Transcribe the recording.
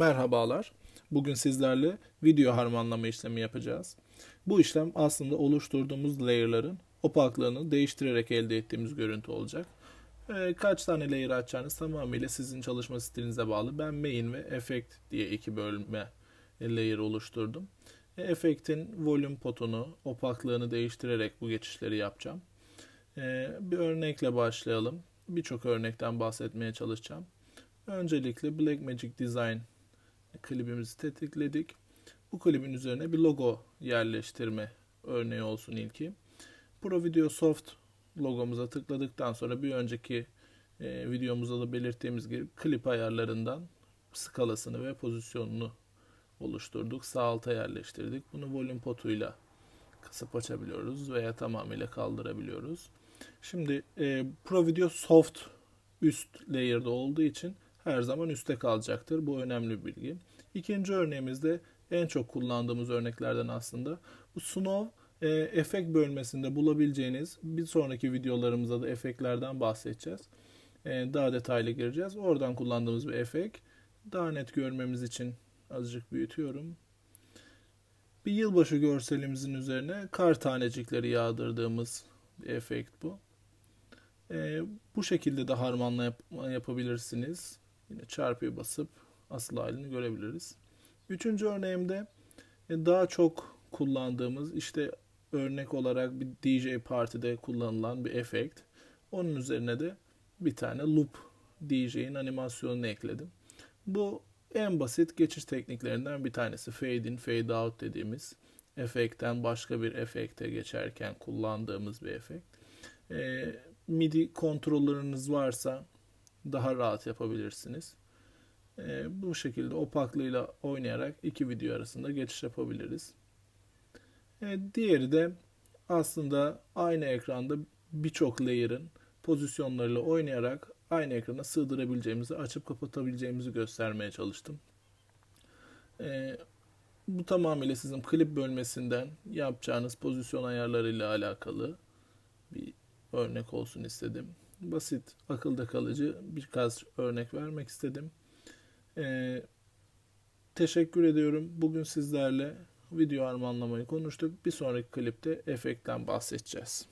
Merhabalar. Bugün sizlerle video harmanlama işlemi yapacağız. Bu işlem aslında oluşturduğumuz layer'ların opaklığını değiştirerek elde ettiğimiz görüntü olacak. Ee, kaç tane layer açacağınız tamamıyla sizin çalışma stilinize bağlı. Ben main ve effect diye iki bölme layer oluşturdum. E, Effect'in volume potunu, opaklığını değiştirerek bu geçişleri yapacağım. Ee, bir örnekle başlayalım. Birçok örnekten bahsetmeye çalışacağım. Öncelikle Blackmagic Design klibimizi tetikledik. Bu klibin üzerine bir logo yerleştirme örneği olsun ilki. Pro Video Soft logomuza tıkladıktan sonra bir önceki e, videomuzda da belirttiğimiz gibi klip ayarlarından skalasını ve pozisyonunu oluşturduk. Sağ alta yerleştirdik. Bunu volume potuyla kısıp açabiliyoruz veya tamamıyla kaldırabiliyoruz. Şimdi e, Pro Video Soft üst layer'da olduğu için her zaman üstte kalacaktır. Bu önemli bir bilgi. İkinci örneğimizde en çok kullandığımız örneklerden aslında bu Snow e, efekt bölmesinde bulabileceğiniz bir sonraki videolarımızda da efektlerden bahsedeceğiz. E, daha detaylı gireceğiz. Oradan kullandığımız bir efekt. Daha net görmemiz için azıcık büyütüyorum. Bir yılbaşı görselimizin üzerine kar tanecikleri yağdırdığımız bir efekt bu. E, bu şekilde de harmanlama yapabilirsiniz. Yine çarpıya basıp asıl halini görebiliriz. Üçüncü örneğimde e, daha çok kullandığımız işte örnek olarak bir DJ partide kullanılan bir efekt. Onun üzerine de bir tane loop DJ'in animasyonunu ekledim. Bu en basit geçiş tekniklerinden bir tanesi. Fade in, fade out dediğimiz efektten başka bir efekte geçerken kullandığımız bir efekt. E, MIDI kontrolleriniz varsa daha rahat yapabilirsiniz. E, bu şekilde opaklığıyla oynayarak iki video arasında geçiş yapabiliriz. E, diğeri de aslında aynı ekranda birçok layer'ın pozisyonlarıyla oynayarak aynı ekrana sığdırabileceğimizi, açıp kapatabileceğimizi göstermeye çalıştım. E, bu tamamıyla sizin klip bölmesinden yapacağınız pozisyon ayarlarıyla alakalı bir örnek olsun istedim. Basit, akılda kalıcı birkaç örnek vermek istedim. Ee, teşekkür ediyorum. Bugün sizlerle video harmanlamayı konuştuk. Bir sonraki klipte efektten bahsedeceğiz.